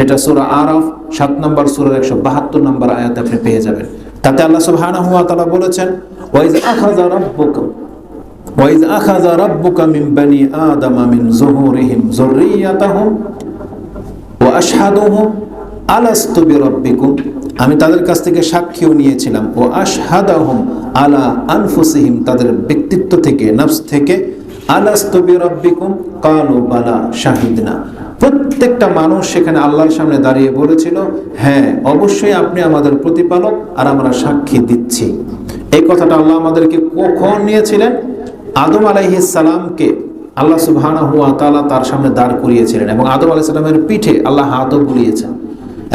যেটা সুরা আরফ, সাত নম্বর সুরার একশো বাহাত্তর নম্বর আয়াত আপনি পেয়ে যাবেন। তাতে আল্লাহ সুবহানাহু ওয়া তাআলা বলেছেন ওয়াইজ ওয়াইজ বানি আদামা আমি তাদের কাছ থেকে সাক্ষীও নিয়েছিলাম ও আশহাদাহুম আলা আনফুসিহিম, তাদের ব্যক্তিত্ব থেকে, নফস থেকে, আলাস্তু বিরাব্বিকুম, কালু বালা শাহিদনা। প্রত্যেকটা মানুষ সেখানে আল্লাহর সামনে দাঁড়িয়ে বলেছিল হ্যাঁ অবশ্যই আপনি আমাদের প্রতিপালক আর আমরা সাক্ষী দিচ্ছি। এই কথাটা আল্লাহ আমাদেরকে কখন নিয়েছিলেন? আদম সালামকে আল্লাহ সুবহানাহু ওয়া তাআলা তার সামনে দাঁড় করিয়েছিলেন এবং আদম আলাইহিস সালামের পিঠে আল্লাহ হাতও বুলিয়েছেন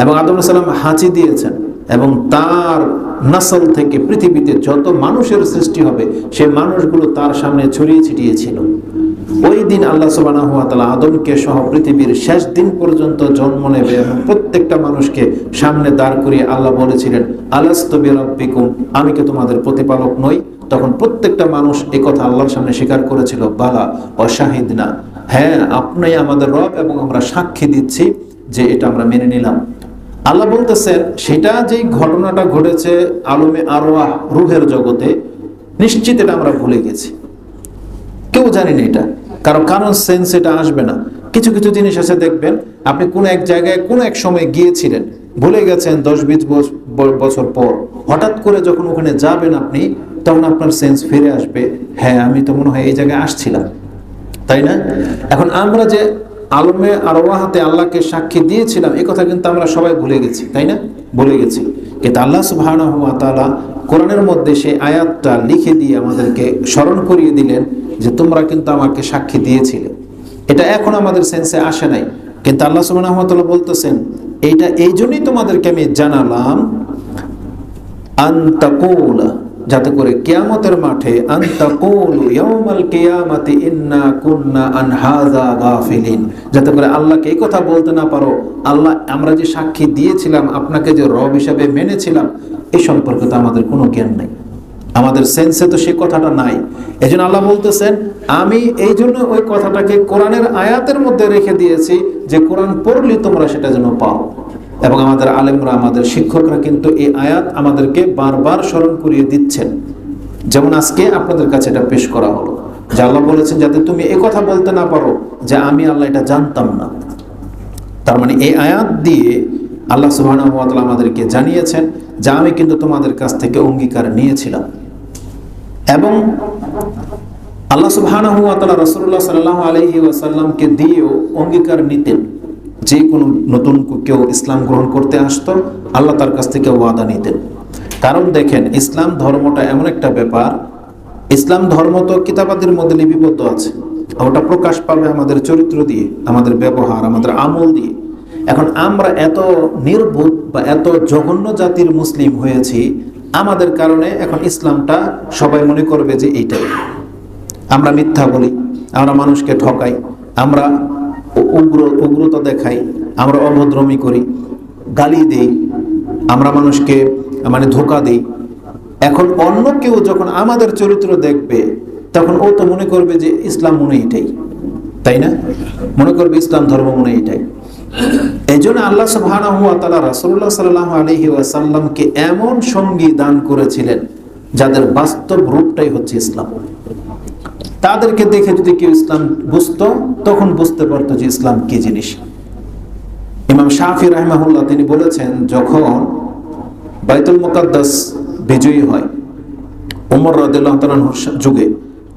এবং আদম সালাম হাঁচি দিয়েছেন এবং তার নাসল থেকে পৃথিবীতে যত মানুষের সৃষ্টি হবে, সে মানুষগুলো তার সামনে ছড়িয়ে ছিটিয়েছিল। ওই দিন আল্লাহ তাআলা আদমকে সহ পৃথিবীর শেষ দিন পর্যন্ত জন্ম নেবে এবং প্রত্যেকটা মানুষকে সামনে দাঁড় করিয়ে আল্লাহ বলেছিলেন, আলাস্তু আমি কি তোমাদের প্রতিপালক নই? তখন প্রত্যেকটা মানুষ এই কথা আল্লাহর সামনে স্বীকার করেছিল, বালা অশাহিদ না হ্যাঁ আপনি আমাদের রব এবং আমরা সাক্ষী দিচ্ছি যে এটা আমরা মেনে নিলাম আল্লাহ বলতেছেন সেটা যেই ঘটনাটা ঘটেছে আলমে আরোয়াহ রুহের জগতে, নিশ্চিত এটা আমরা ভুলে গেছি। কেউ জানি না এটা। কারণ কারণ সেন্স এটা আসবে না। কিছু কিছু জিনিস আছে, দেখবেন, আপনি কোন এক জায়গায়, কোন এক সময় গিয়েছিলেন, ভুলে গেছেন দশ বিশ বছর পর। হঠাৎ করে যখন ওখানে যাবেন আপনি, তখন আপনার সেন্স ফিরে আসবে হ্যাঁ আমি তো মনে হয় এই জায়গায় আসছিলাম। তাই না? এখন আমরা যে আলমে আরওয়াহাতে আল্লাহকে সাক্ষী দিয়েছিলাম এই কথা কিন্তু আমরা সবাই ভুলে গেছি, তাই না? ভুলে গেছি। কিন্তু আল্লাহ তাআলা কোরআনের মধ্যে সেই আয়াতটা লিখে দিয়ে আমাদেরকে স্মরণ করিয়ে দিলেন যে তোমরা কিন্তু আমাকে সাক্ষী দিয়েছিলে। এটা এখন আমাদের সেন্সে আসে নাই। কিন্তু আল্লাহ ওয়া বলতেছেন, এইটা এই জন্যই তোমাদেরকে আমি জানালাম আন্তাকুলা যাতে করে কিয়ামতের মাঠে আন্তাকুলু ইয়াউমাল কিয়ামাতি ইন্না কুন্না আন হাযা গাফিলিন যাতে করে আল্লাহকে এই কথা বলতে না পারো। আল্লাহ, আমরা যে সাক্ষী দিয়েছিলাম, আপনাকে যে রব হিসাবে মেনেছিলাম এই সম্পর্কে তো আমাদের কোনো জ্ঞান নাই। আমাদের সেন্সে তো সেই কথাটা নাই। এই জন্য আল্লাহ বলতেছেন, আমি এই জন্য ওই কথাটাকে কোরআনের আয়াতের মধ্যে রেখে দিয়েছি যে কোরআন পড়লে তোমরা সেটা যেন পাও। এবং আমাদের আলেমরা, আমাদের শিক্ষকরা কিন্তু এই আয়াত আমাদেরকে বারবার স্মরণ করিয়ে দিচ্ছেন। যেমন আজকে আপনাদের কাছে এটা পেশ করা হলো। যে আল্লাহ বলেছেন, যাতে তুমি এই কথা বলতে না পারো যে আমি আল্লাহ এটা জানতাম না। তার মানে এই আয়াত দিয়ে আল্লাহ তাআলা আমাদেরকে জানিয়েছেন যে আমি কিন্তু তোমাদের কাছ থেকে অঙ্গীকার নিয়েছিলাম। এবং আল্লাহ সুবহানাহু ওয়া তাআলা রাসূলুল্লাহ সাল্লাল্লাহু আলাইহি ওয়াসাল্লামকে দিয়েও অঙ্গীকার নিতেন। যে কোনো নতুন কেউ ইসলাম গ্রহণ করতে আসতো, আল্লাহ তার কাছ থেকে ওয়াদা নিতেন। কারণ দেখেন, ইসলাম ধর্মটা এমন একটা ব্যাপার, ইসলাম ধর্ম তো কিতাবাদের মধ্যে লিপিবদ্ধ আছে। ওটা প্রকাশ পাবে আমাদের চরিত্র দিয়ে, আমাদের ব্যবহার, আমাদের আমল দিয়ে। এখন আমরা এত নির্বোধ বা এত জঘন্য জাতির মুসলিম হয়েছি আমাদের কারণে এখন ইসলামটা সবাই মনে করবে যে এইটাই। আমরা মিথ্যা বলি, আমরা মানুষকে ঠকাই, আমরা উগ্র, উগ্রতা দেখাই, আমরা অভদ্রমি করি, গালি দেই, আমরা মানুষকে মানে ধোকা দিই। এখন অন্য কেউ যখন আমাদের চরিত্র দেখবে, তখন ও তো মনে করবে যে ইসলাম মনে এটাই, তাই না? মনে করবে ইসলাম ধর্ম মনে এটাই। এই জন্য আল্লাহ সুবহানাহু ওয়া তাআলা রাসূলুল্লাহ সাল্লাল্লাহু আলাইহি ওয়াসাল্লামকে এমন সঙ্গী দান করেছিলেন যাদের বাস্তব রূপটাই হচ্ছে ইসলাম। তাদেরকে দেখে যদি কেউ ইসলাম বুঝতো, তখন বুঝতে পারতো যে ইসলাম কি জিনিস। ইমাম শাহি রাহমাহুল্লাহ তিনি বলেছেন, যখন বাইতুল মুকাদ্দাস বিজয়ী হয় উমর রাদিয়াল্লাহু তাআলার যুগে,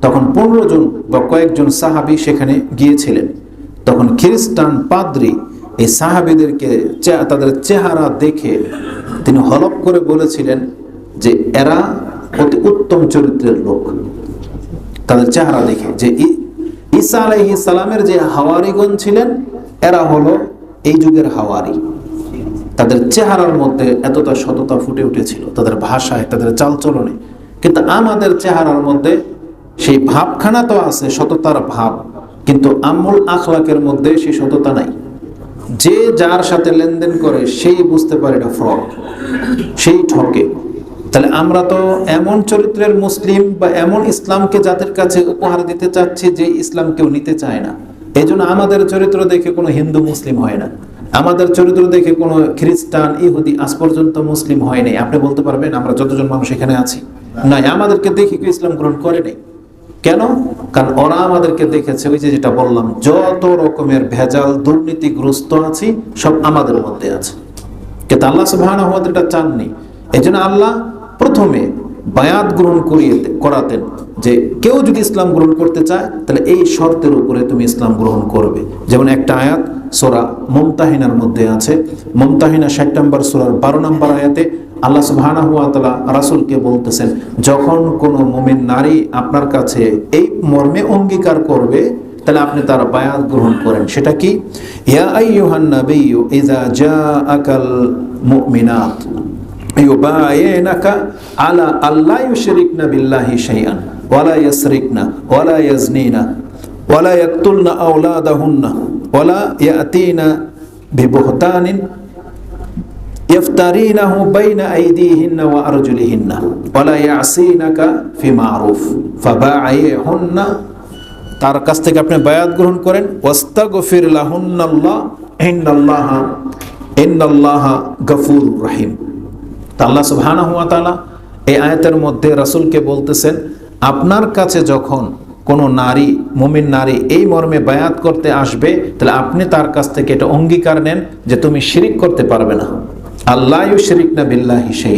তখন পনেরো জন বা কয়েকজন সাহাবী সেখানে গিয়েছিলেন। তখন খ্রিস্টান পাদ্রী এই সাহাবীদেরকে তাদের চেহারা দেখে তিনি হলপ করে বলেছিলেন যে এরা অতি উত্তম চরিত্রের লোক। তাদের চেহারা দেখে যে ঈসা আলাইহি সালামের যে হাওয়ারিগণ ছিলেন, এরা হলো এই যুগের হাওয়ারি। তাদের চেহারার মধ্যে এতটা সততা ফুটে উঠেছিল, তাদের ভাষায়, তাদের চালচলনে। কিন্তু আমাদের চেহারার মধ্যে সেই ভাবখানা তো আছে, সততার ভাব। কিন্তু আমল আখলাকের মধ্যে সেই সততা নাই। যে যার সাথে লেনদেন করে, সেই বুঝতে পারে এটা ফ্রড সেই ঠকে। তাহলে আমরা তো এমন চরিত্রের মুসলিম বা এমন ইসলামকে যাদের কাছে উপহার দিতে চাচ্ছি যে ইসলাম কেউ নিতে চায় না। এই আমাদের চরিত্র দেখে কোনো হিন্দু মুসলিম হয় না। আমাদের চরিত্র দেখে কোনো খ্রিস্টান, ইহুদি আজ পর্যন্ত মুসলিম হয়নি আপনি বলতে পারবেন, আমরা যতজন মানুষ এখানে আছি। নাই, আমাদেরকে দেখে কেউ ইসলাম গ্রহণ করে করেনি কেন? কারণ ওরা আমাদেরকে দেখেছে, ওই যে যেটা বললাম, যত রকমের ভেজাল দুর্নীতিগ্রস্ত আছি, সব আমাদের মধ্যে আছে। কিন্তু আল্লাহ ওয়া এটা চাননি। এই জন্য আল্লাহ প্রথমে বায়াত গ্রহণ করিয়ে করাতেন যে কেউ যদি ইসলাম গ্রহণ করতে চায়, তাহলে এই শর্তের উপরে তুমি ইসলাম গ্রহণ করবে। যেমন একটা আয়াত, সোরা মমতাহিনার মধ্যে আছে। মমতাহিনা ষাট নম্বর সোরার বারো নম্বর আয়াতে আল্লাহ সুবহানাহু ওয়া তাআলা রাসূলকে বলতেছেন, যখন কোনো মুমিন নারী আপনার কাছে এই মর্মে অঙ্গীকার করবে, তাহলে আপনি তার বায়াত গ্রহণ করেন। সেটা কি? ইয়া আইয়ুহান নাবিয়্যু ইযা জাআকাল মুমিনাত, ইউবায়িনাকা আলা আল্লা ইউশরিকনা বিল্লাহি শাইআন ওয়ালা ইয়াসরিকনা ওয়ালা ইয়াজনিনা ওয়ালা ইয়াকতুলনা আওলাদাহুন্না ওয়ালা ইয়াতিনা বিবুহতানিন يفترينه بين أيديهن وأرجلهن ولا يعصينك في معروف فبايعهن তার কাছ থেকে আপনি বায়াত গ্রহণ করেন ওয়াস্তাগফির লাহুন্নাল্লাহ ইন্নাল্লাহ ইন্নাল্লাহ গফুর রহিম তা আল্লাহ সুবহানাহু ওয়া তাআলা এই আয়াতের মধ্যে রাসূলকে বলতেছেন আপনার কাছে যখন কোনো নারী মুমিন নারী এই মর্মে বায়াত করতে আসবে তাহলে আপনি তার কাছ থেকে এটা অঙ্গীকার নেন যে তুমি শিরিক করতে পারবে না আল্লাহ শিরিক না বিল্লাহি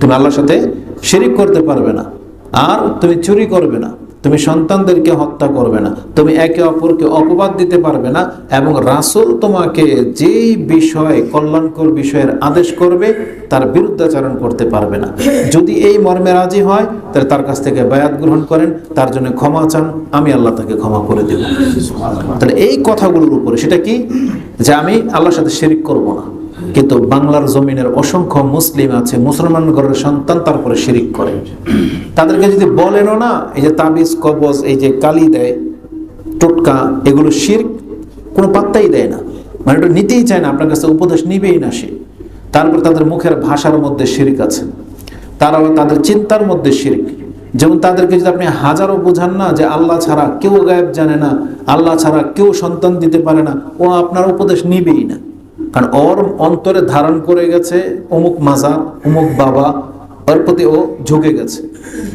তুমি আল্লাহর সাথে শিরিক করতে পারবে না। আর তুমি চুরি করবে না। তুমি সন্তানদেরকে হত্যা করবে না। তুমি একে অপরকে অপবাদ দিতে পারবে না এবং রাসূল তোমাকে যেই বিষয় কল্যাণকর বিষয়ের আদেশ করবে, তার বিরুদ্ধাচরণ করতে পারবে না। যদি এই মর্মে রাজি হয়, তাহলে তার কাছ থেকে বায়াত গ্রহণ করেন। তার জন্য ক্ষমা চান। আমি আল্লাহ তাকে ক্ষমা করে দেব। তাহলে এই কথাগুলোর উপরে সেটা কি? যে আমি আল্লাহর সাথে শেরিক করব না। কিন্তু বাংলার জমিনের অসংখ্য মুসলিম আছে, মুসলমান ঘরের সন্তান তারপরে শিরিক করে। তাদেরকে যদি বলেনও না, এই যে তাবিজ, কবজ, এই যে কালি দেয়, টোটকা, এগুলো শির্ক, কোনো পাত্তাই দেয় না। মানে এটা নিতেই চায় না, আপনার কাছে উপদেশ নিবেই না সে। তারপর তাদের মুখের ভাষার মধ্যে শিরিক আছে। তারাও তাদের চিন্তার মধ্যে শিরিক। যেমন তাদেরকে যদি আপনি হাজারো বোঝান না যে আল্লাহ ছাড়া কেউ গায়েব জানে না, আল্লাহ ছাড়া কেউ সন্তান দিতে পারে না, ও আপনার উপদেশ নিবেই না। কারণ ওর অন্তরে ধারণ করে গেছে অমুক মাজার, অমুক বাবা, ওর প্রতি ও ঝুঁকে গেছে।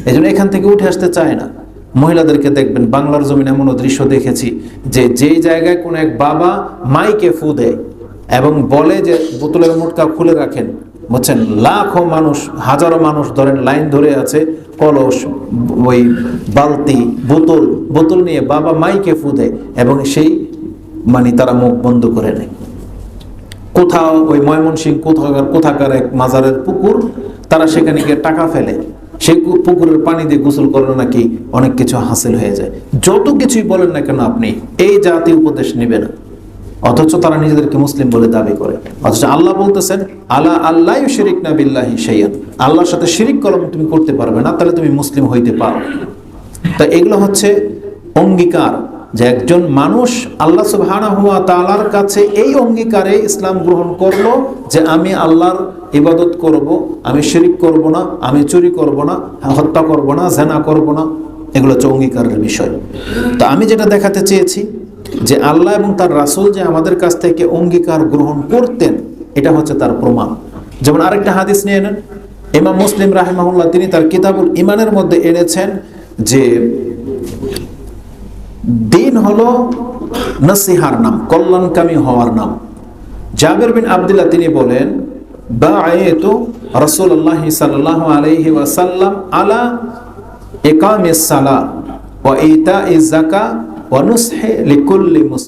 এই জন্য এখান থেকে উঠে আসতে চায় না। মহিলাদেরকে দেখবেন, বাংলার জমিন এমনও দৃশ্য দেখেছি যে যেই জায়গায় কোনো এক বাবা মাইকে ফু দেয় এবং বলে যে, বোতলের মোটকা খুলে রাখেন, বলছেন, লাখো মানুষ, হাজারো মানুষ ধরেন লাইন ধরে আছে, কলস, ওই বালতি, বোতল বোতল নিয়ে বাবা মাইকে ফু দেয় এবং সেই মানে তারা মুখ বন্ধ করে নেয়। কোথাও ওই ময়মনসিং কোথাকার কোথাকার এক মাজারের পুকুর, তারা সেখানে গিয়ে টাকা ফেলে। সেই পুকুরের পানি দিয়ে গোসল করলে নাকি অনেক কিছু হাসিল হয়ে যায়। যত কিছুই বলেন না কেন আপনি, এই জাতি উপদেশ নেবে না। অথচ তারা নিজেদেরকে মুসলিম বলে দাবি করে। অথচ আল্লাহ বলতেছেন আল্লাহ আল্লাহ শিরিক না বিল্লাহি শাইয়ান আল্লাহর সাথে শিরিক কলম তুমি করতে পারবে না, তাহলে তুমি মুসলিম হইতে পারো। তা এগুলো হচ্ছে অঙ্গীকার। যে একজন মানুষ আল্লাহ সুবহানাহু ওয়া তাআলার কাছে এই অঙ্গীকারে ইসলাম গ্রহণ করল যে আমি আল্লাহর ইবাদত করব, আমি শিরিক করব না, আমি চুরি করব না, হত্যা করব না, জেনা করব না, এগুলো হচ্ছে অঙ্গীকারের বিষয়। তো আমি যেটা দেখাতে চেয়েছি যে আল্লাহ এবং তার রাসূল যে আমাদের কাছ থেকে অঙ্গীকার গ্রহণ করতেন, এটা হচ্ছে তার প্রমাণ। যেমন আরেকটা হাদিস নিয়ে নেন। ইমাম মুসলিম রাহিমাহুল্লাহ, তিনি তার কিতাবুল ইমানের মধ্যে এনেছেন যে দিন হলো নসিহার নাম, কল্যাণকামী হওয়ার নাম। জাবের বিন আবদুল্লাহ তিনি বলেন ওয়াসাল্লাম আলা ওয়া ও যাকাত ওয়া নুসহি লিকুল্লি